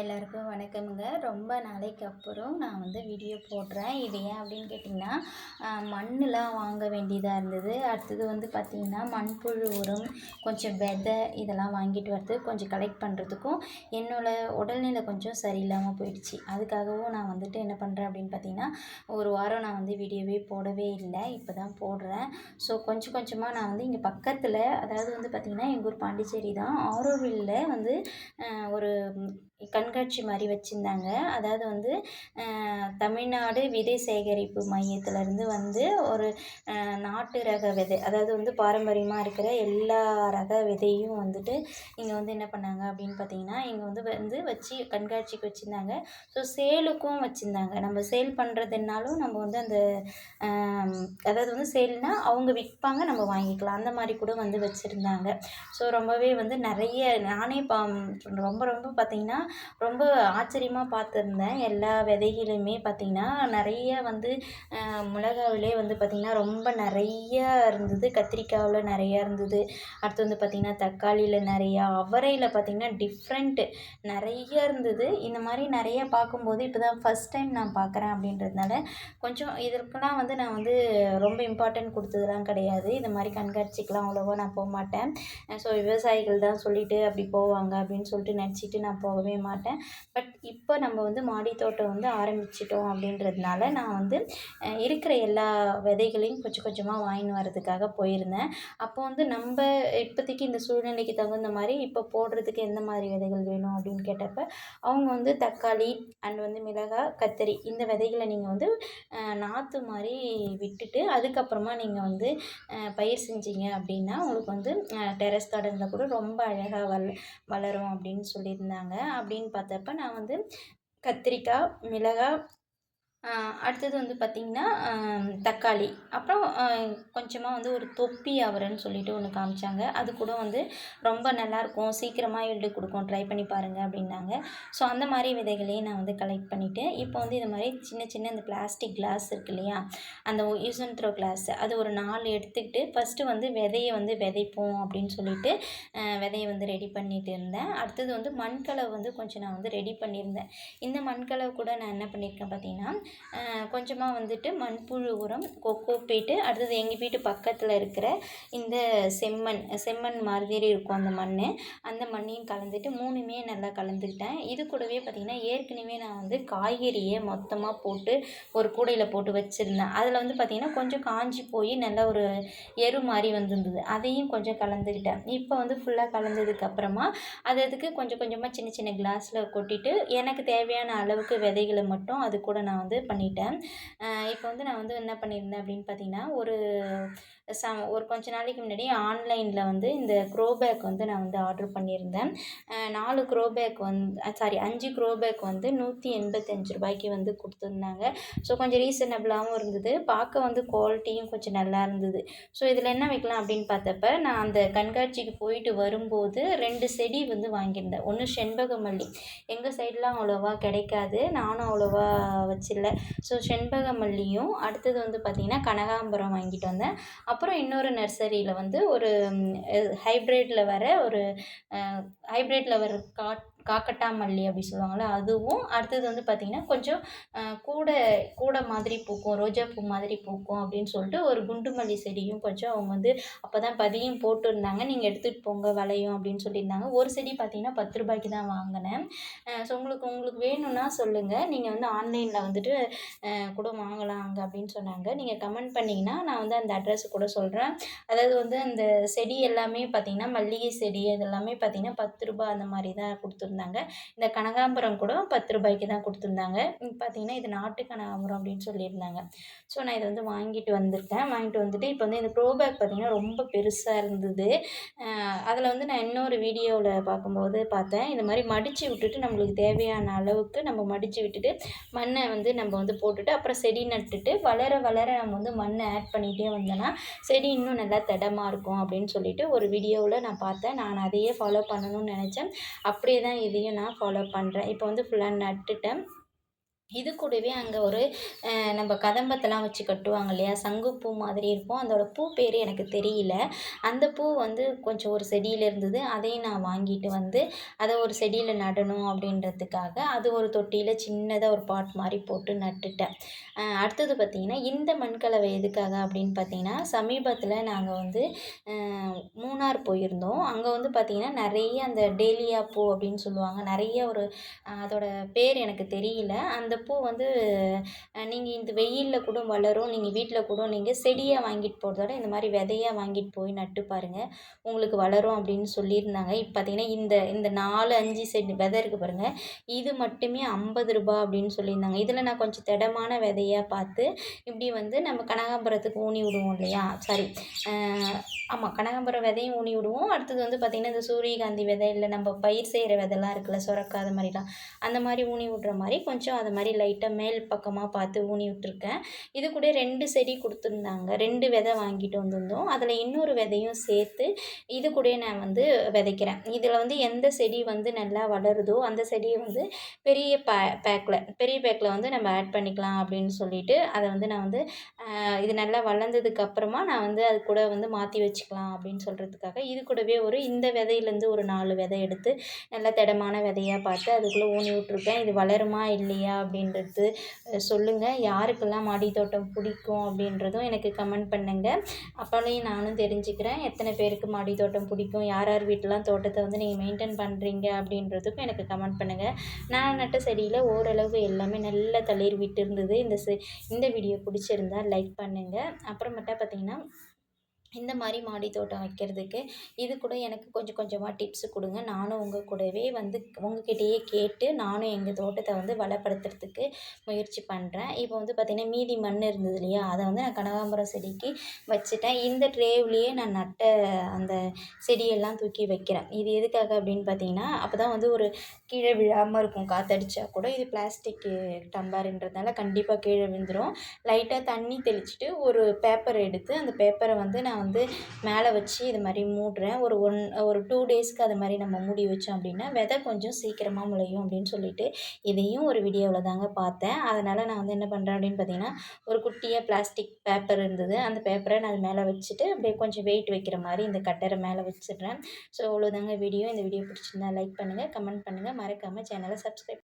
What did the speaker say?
எல்லாருக்கும் வணக்கமுங்க. ரொம்ப நாளைக்கு அப்புறம் நான் வந்து வீடியோ போடுறேன். இது ஏன் அப்படின்னு கேட்டிங்கன்னா மண்ணுலாம் வாங்க வேண்டியதாக இருந்தது. அடுத்தது வந்து பார்த்திங்கன்னா மண்புழு உரம் கொஞ்சம் விதை இதெல்லாம் வாங்கிட்டு வரது கொஞ்சம் கலெக்ட் பண்ணுறதுக்கும் என்னோடய உடல்நிலை கொஞ்சம் சரியில்லாமல் போயிடுச்சு. அதுக்காகவும் நான் வந்துட்டு என்ன பண்ணுறேன் அப்படின்னு பார்த்திங்கன்னா ஒரு வாரம் நான் வந்து வீடியோவே போடவே இல்லை. இப்போ தான் போடுறேன். ஸோ கொஞ்சம் கொஞ்சமாக நான் வந்து இங்கே பக்கத்தில் அதாவது வந்து பார்த்திங்கன்னா எங்கள் ஊர் பாண்டிச்சேரி தான் ஆரோவில்ல வந்து ஒரு கண்காட்சி மாதிரி வச்சுருந்தாங்க. அதாவது வந்து தமிழ்நாடு விதை சேகரிப்பு மையத்திலேருந்து வந்து ஒரு நாட்டு ரக விதை அதாவது வந்து பாரம்பரியமாக இருக்கிற எல்லா ரக விதையும் வந்துட்டு இங்கே வந்து என்ன பண்ணாங்க அப்படின்னு பார்த்தீங்கன்னா இங்கே வந்து வந்து வச்சு கண்காட்சிக்கு வச்சுருந்தாங்க. ஸோ சேலுக்கும் வச்சுருந்தாங்க. நம்ம சேல் பண்ணுறதுனாலும் நம்ம வந்து அந்த அதாவது வந்து சேல்னால் அவங்க விற்பாங்க நம்ம வாங்கிக்கலாம். அந்த மாதிரி கூட வந்து வச்சுருந்தாங்க. ஸோ ரொம்பவே வந்து நிறைய நானே பா ரொம்ப ரொம்ப பார்த்திங்கன்னா ரொம்ப ஆச்சரியமாக பார்த்துருந்தேன். எல்லா விதைகளுமே பார்த்திங்கன்னா நிறைய வந்து மிளகாவிலே வந்து பார்த்திங்கன்னா ரொம்ப நிறைய இருந்தது. கத்திரிக்காவில் நிறையா இருந்தது. அடுத்து வந்து பார்த்திங்கன்னா தக்காளியில் நிறையா அவரையில் பார்த்திங்கன்னா டிஃப்ரெண்ட்டு நிறைய இருந்தது. இந்த மாதிரி நிறைய பார்க்கும்போது இப்போ தான் ஃபஸ்ட் டைம் நான் பார்க்குறேன் அப்படின்றதுனால கொஞ்சம் இதற்கெல்லாம் வந்து நான் வந்து ரொம்ப இம்பார்ட்டன்ட் கொடுத்ததுலாம் கிடையாது. இந்த மாதிரி கண்காட்சிக்கெலாம் அவ்வளோவா நான் போக மாட்டேன். ஸோ விவசாயிகள் தான் சொல்லிவிட்டு அப்படி போவாங்க அப்படின்னு சொல்லிட்டு நினச்சிட்டு நான் போகவே மாட்டேன். பட் இப்போ நம்ம வந்து மாடி தோட்டம் வந்து ஆரம்பிச்சிட்டோம் அப்படின்றதுனால நான் வந்து இருக்கிற எல்லா விதைகளையும் கொஞ்சம் கொஞ்சமாக வாங்கின்னு வரதுக்காக போயிருந்தேன். அப்போ வந்து நம்ம இப்போதைக்கு இந்த சூழ்நிலைக்கு தகுந்த மாதிரி இப்போ போடுறதுக்கு எந்த மாதிரி விதைகள் வேணும் அப்படின்னு கேட்டப்ப அவங்க வந்து தக்காளி அண்ட் வந்து மிளகாய் கத்தரி இந்த விதைகளை நீங்கள் வந்து நாற்று மாதிரி விட்டுட்டு அதுக்கப்புறமா நீங்கள் வந்து பயிர் செஞ்சீங்க அப்படின்னா உங்களுக்கு வந்து டெரஸ் கார்டனில் கூட ரொம்ப அழகாக வள வளரும் அப்படின்னு சொல்லியிருந்தாங்க. அப்படின்னு பார்த்தப்ப நான் வந்து கத்திரிக்காய் மிளகாய் அடுத்தது வந்து பார்த்திங்கன்னா தக்காளி. அப்புறம் கொஞ்சமாக வந்து ஒரு தொப்பி அவரைன்னு சொல்லிட்டு ஒன்று காமிச்சாங்க. அது கூட வந்து ரொம்ப நல்லாயிருக்கும் சீக்கிரமாக ஈல்டு கொடுக்கும். ட்ரை பண்ணி பாருங்கள் அப்படின்னாங்க. ஸோ அந்த மாதிரி விதைகளையும் நான் வந்து கலெக்ட் பண்ணிவிட்டு இப்போ வந்து இது மாதிரி சின்ன சின்ன இந்த பிளாஸ்டிக் கிளாஸ் இருக்கு இல்லையா? அந்த யூஸ் அண்ட் த்ரோ கிளாஸ் அது ஒரு நாலு எடுத்துக்கிட்டு ஃபஸ்ட்டு வந்து விதையை வந்து விதைப்போம் அப்படின்னு சொல்லிட்டு விதையை வந்து ரெடி பண்ணிட்டு இருந்தேன். அடுத்தது வந்து மண்கலவை வந்து கொஞ்சம் நான் வந்து ரெடி பண்ணியிருந்தேன். இந்த மண்கலவை கூட நான் என்ன பண்ணியிருக்கேன் பார்த்தீங்கன்னா கொஞ்சமாக வந்துட்டு மண்புழு உரம் கொக்கோ பீட்டு அடுத்தது எங்கள் வீட்டு பக்கத்தில் இருக்கிற இந்த செம்மண் செம்மண் மாதிரி இருக்கும் அந்த மண் அந்த மண்ணையும் கலந்துட்டு மூணுமே நல்லா கலந்துக்கிட்டேன். இது கூடவே பார்த்திங்கன்னா ஏற்கனவே நான் வந்து காய்கறியை மொத்தமாக போட்டு ஒரு கூடையில் போட்டு வச்சுருந்தேன். அதில் வந்து பார்த்திங்கன்னா கொஞ்சம் காஞ்சி போய் நல்லா ஒரு எரு மாதிரி வந்துருந்தது. அதையும் கொஞ்சம் கலந்துக்கிட்டேன். இப்போ வந்து ஃபுல்லாக கலந்ததுக்கப்புறமா அது அதுக்கு கொஞ்சம் கொஞ்சமாக சின்ன சின்ன கிளாஸில் கொட்டிட்டு எனக்கு தேவையான அளவுக்கு விதைகளை மட்டும் அது கூட நான் வந்து பண்ணிட்டேன். இப்போ வந்து நான் வந்து என்ன பண்ணியிருந்தேன் அப்படின்னு பார்த்தீங்கன்னா ஒரு ச ஒரு கொஞ்ச நாளைக்கு முன்னாடி ஆன்லைனில் வந்து இந்த க்ரோ பேக் வந்து நான் வந்து ஆர்டர் பண்ணியிருந்தேன். நாலு க்ரோ பேக் வந்து சாரி அஞ்சு க்ரோ பேக் வந்து நூற்றி எண்பத்தஞ்சு ரூபாய்க்கு வந்து கொடுத்துருந்தாங்க. ஸோ கொஞ்சம் ரீசனபிளாகவும் இருந்தது. பார்க்க வந்து குவாலிட்டியும் கொஞ்சம் நல்லா இருந்தது. ஸோ இதில் என்ன வைக்கலாம் அப்படின்னு பார்த்தப்ப நான் அந்த கண்காட்சிக்கு போயிட்டு வரும்போது ரெண்டு செடி வந்து வாங்கியிருந்தேன். ஒன்று செண்பகமல்லி. எங்கள் சைட்லாம் அவ்வளோவா கிடைக்காது. நானும் அவ்வளோவா வச்சில்ல. ஸோ செண்பக மல்லியும் அடுத்தது வந்து பார்த்திங்கன்னா கனகாம்பரம் வாங்கிட்டு வந்தேன். அப்புறம் இன்னொரு நர்சரியில் வந்து ஒரு ஹைப்ரிட்டில் வர ஒரு ஹைப்ரிட்டில் வர காட் காக்கட்டா மல்லி அப்படி சொல்லுவாங்கள்ல அதுவும் அடுத்தது வந்து பார்த்திங்கன்னா கொஞ்சம் கூடை கூடை மாதிரி பூக்கும் ரோஜா பூ மாதிரி பூக்கும் அப்படின்னு சொல்லிட்டு ஒரு குண்டு மல்லி செடியும் கொஞ்சம் அவங்க வந்து அப்போ தான் பதியும் போட்டுருந்தாங்க. நீங்கள் எடுத்துகிட்டு போங்க விளையும் அப்படின்னு சொல்லியிருந்தாங்க. ஒரு செடி பார்த்திங்கன்னா பத்து ரூபாய்க்கு தான் வாங்கினேன். ஸோ உங்களுக்கு உங்களுக்கு வேணும்னா சொல்லுங்கள் நீங்கள் வந்து ஆன்லைனில் வந்துட்டு கூட வாங்கலாம் அங்கே அப்படின்னு சொன்னாங்க. நீங்கள் கமெண்ட் பண்ணிங்கன்னா நான் வந்து அந்த அட்ரஸ் கூட சொல்கிறேன் அதாவது வந்து அந்த செடி எல்லாமே பார்த்திங்கன்னா மல்லிகை செடி அது எல்லாமே பார்த்திங்கன்னா பத்து ரூபாய் அந்த மாதிரி தான் கொடுத்துருந்தேன் கொடுத்துருந்தாங்க. இந்த கனகாம்பரம் கூட பத்து ரூபாய்க்கு தான் கொடுத்துருந்தாங்க. பார்த்தீங்கன்னா இது நாட்டு கனகாம்பரம் அப்படின்னு சொல்லியிருந்தாங்க. ஸோ நான் இதை வந்து வாங்கிட்டு வந்திருக்கேன். வாங்கிட்டு வந்துட்டு இப்போ வந்து இந்த ப்ரோ பேக் பார்த்திங்கன்னா ரொம்ப பெருசாக இருந்தது. அதில் வந்து நான் இன்னொரு வீடியோவில் பார்க்கும்போது பார்த்தேன். இந்த மாதிரி மடித்து விட்டுட்டு நம்மளுக்கு தேவையான அளவுக்கு நம்ம மடித்து விட்டுட்டு மண்ணை வந்து நம்ம வந்து போட்டுட்டு அப்புறம் செடி நட்டுட்டு வளர வளர நம்ம வந்து மண்ணை ஆட் பண்ணிகிட்டே வந்தோன்னா செடி இன்னும் நல்லா திடமாக இருக்கும் அப்படின்னு சொல்லிட்டு ஒரு வீடியோவில் நான் பார்த்தேன். நான் அதையே ஃபாலோ பண்ணணும்னு நினச்சேன். அப்படியே தான் இதையும் நான் ஃபாலோ பண்ணுறேன் இப்போ வந்து ஃபுல்லாக நட்டுட்டேன். இது கூடவே அங்கே ஒரு நம்ம கதம்பத்தெல்லாம் வச்சு கட்டுவாங்க இல்லையா? சங்குப்பூ மாதிரி இருக்கும். அதோட பூ பேர் எனக்கு தெரியல. அந்த பூ வந்து கொஞ்சம் ஒரு செடியில் இருந்தது. அதையும் நான் வாங்கிட்டு வந்து அதை ஒரு செடியில் நடணும் அப்படின்றதுக்காக அது ஒரு தொட்டியில் சின்னதாக ஒரு பாட் மாதிரி போட்டு நட்டுட்டேன். அடுத்தது பார்த்திங்கன்னா இந்த மண்கலவை எதுக்காக அப்படின்னு பார்த்தீங்கன்னா சமீபத்தில் நாங்கள் வந்து மூணார் போயிருந்தோம். அங்கே வந்து பார்த்திங்கன்னா நிறைய அந்த டேலியா பூ அப்படின்னு சொல்லுவாங்க. நிறைய ஒரு அதோட பேர் எனக்கு தெரியல. அந்த பூ வந்து நீங்கள் இந்த வெயிலில் கூட வளரும் நீங்கள் வீட்டில் கூட நீங்கள் செடியாக வாங்கிட்டு போகிறதோட இந்த மாதிரி விதையாக வாங்கிட்டு போய் நட்டு பாருங்கள் உங்களுக்கு வளரும் அப்படின்னு சொல்லியிருந்தாங்க. இப்போ பார்த்தீங்கன்னா இந்த இந்த நாலு அஞ்சு செடி விதை இருக்குது பாருங்கள் இது மட்டுமே ஐம்பது ரூபா அப்படின்னு சொல்லியிருந்தாங்க. இதில் நான் கொஞ்சம் திடமான விதையாக பார்த்து இப்படி வந்து நம்ம கனகாம்பரத்துக்கு ஊனி விடுவோம் இல்லையா? சாரி ஆமாம் கனகாம்பரம் விதையும் ஊனி விடுவோம். அடுத்தது வந்து பார்த்திங்கன்னா இந்த சூரியகாந்தி விதை இல்லை நம்ம பயிர் செய்கிற விதைலாம் இருக்குல்ல சுரக்கா அது மாதிரிலாம். அந்த மாதிரி ஊனி விட்ற மாதிரி கொஞ்சம் அது மாதிரி மாதிரி லைட்டாக மேல் பக்கமாக பார்த்து ஊனி விட்டுருக்கேன். இது கூட ரெண்டு செடி கொடுத்துருந்தாங்க. ரெண்டு விதை வாங்கிட்டு வந்திருந்தோம். அதில் இன்னொரு விதையும் சேர்த்து இது கூட நான் வந்து விதைக்கிறேன். இதில் வந்து எந்த செடி வந்து நல்லா வளருதோ அந்த செடியை வந்து பெரிய பே பேக்கில் பெரிய பேக்கில் வந்து நம்ம ஆட் பண்ணிக்கலாம் அப்படின்னு சொல்லிட்டு அதை வந்து நான் வந்து இது நல்லா வளர்ந்ததுக்கு அப்புறமா நான் வந்து அது கூட வந்து மாற்றி வச்சுக்கலாம் அப்படின்னு சொல்கிறதுக்காக இது கூடவே ஒரு இந்த விதையிலேருந்து ஒரு நாலு விதை எடுத்து நல்ல திடமான விதையாக பார்த்து அதுக்குள்ளே ஊனி விட்ருக்கேன் இது வளருமா இல்லையா அப்படின்றது சொல்லுங்கள் யாருக்கெல்லாம் மாடி தோட்டம் பிடிக்கும் அப்படின்றதும் எனக்கு கமெண்ட் பண்ணுங்கள் அப்போலையும் நானும் தெரிஞ்சுக்கிறேன். எத்தனை பேருக்கு மாடி தோட்டம் பிடிக்கும்? யார் யார் வீட்டிலாம் தோட்டத்தை வந்து நீங்கள் மெயின்டைன் பண்ணுறீங்க அப்படின்றதுக்கும் எனக்கு கமெண்ட் பண்ணுங்கள் நான் நட்ட செடியில் ஓரளவு எல்லாமே நல்ல தளிர் விட்டு இருந்தது இந்த செ இந்த வீடியோ பிடிச்சிருந்தா லைக் பண்ணுங்கள் அப்புறமேட்டா பார்த்தீங்கன்னா இந்த மாதிரி மாடி தோட்டம் வைக்கிறதுக்கு இது கூட எனக்கு கொஞ்சம் கொஞ்சமாக டிப்ஸ் கொடுங்க. நானும் உங்கள் கூடவே வந்து உங்ககிட்டயே கேட்டு நானும் எங்கள் தோட்டத்தை வந்து வளப்படுத்துறதுக்கு முயற்சி பண்ணுறேன் இப்போ வந்து பார்த்திங்கன்னா மீதி மண் இருந்தது இல்லையா? அதை வந்து நான் கனகாம்பரம் செடிக்கு வச்சுட்டேன். இந்த ட்ரேவ்லேயே நான் நட்ட அந்த செடியெல்லாம் தூக்கி வைக்கிறேன். இது எதுக்காக அப்படின்னு பார்த்தீங்கன்னா அப்போ தான் வந்து ஒரு கீழே விழாமல் இருக்கும். காற்றடிச்சா கூட இது பிளாஸ்டிக் டம்ளர்ன்றதுனால கண்டிப்பாக கீழே விழுந்துடும் லைட்டாக தண்ணி தெளிச்சுட்டு ஒரு பேப்பர் எடுத்து அந்த பேப்பரை வந்து நான் நான் வந்து மேலே வச்சு இது மாதிரி மூடுறேன். ஒரு ஒன் ஒரு டூ டேஸ்க்கு அது மாதிரி நம்ம மூடி வச்சோம் அப்படின்னா விதை கொஞ்சம் சீக்கிரமாக முளையும் அப்படின்னு சொல்லிட்டு இதையும் ஒரு வீடியோவில் தாங்க பார்த்தேன். அதனால் நான் வந்து என்ன பண்ணுறேன் அப்படின்னு பார்த்தீங்கன்னா ஒரு குட்டியாக பிளாஸ்டிக் பேப்பர் இருந்தது. அந்த பேப்பரை நான் அது மேலே வச்சுட்டு அப்படியே கொஞ்சம் வெயிட் வைக்கிற மாதிரி இந்த கட்டரை மேலே வச்சிடுறேன். ஸோ அவ்வளோதாங்க வீடியோ இந்த வீடியோ பிடிச்சிருந்தா லைக் பண்ணுங்கள் கமெண்ட் பண்ணுங்கள் மறக்காமல் சேனலை சப்ஸ்கிரைப்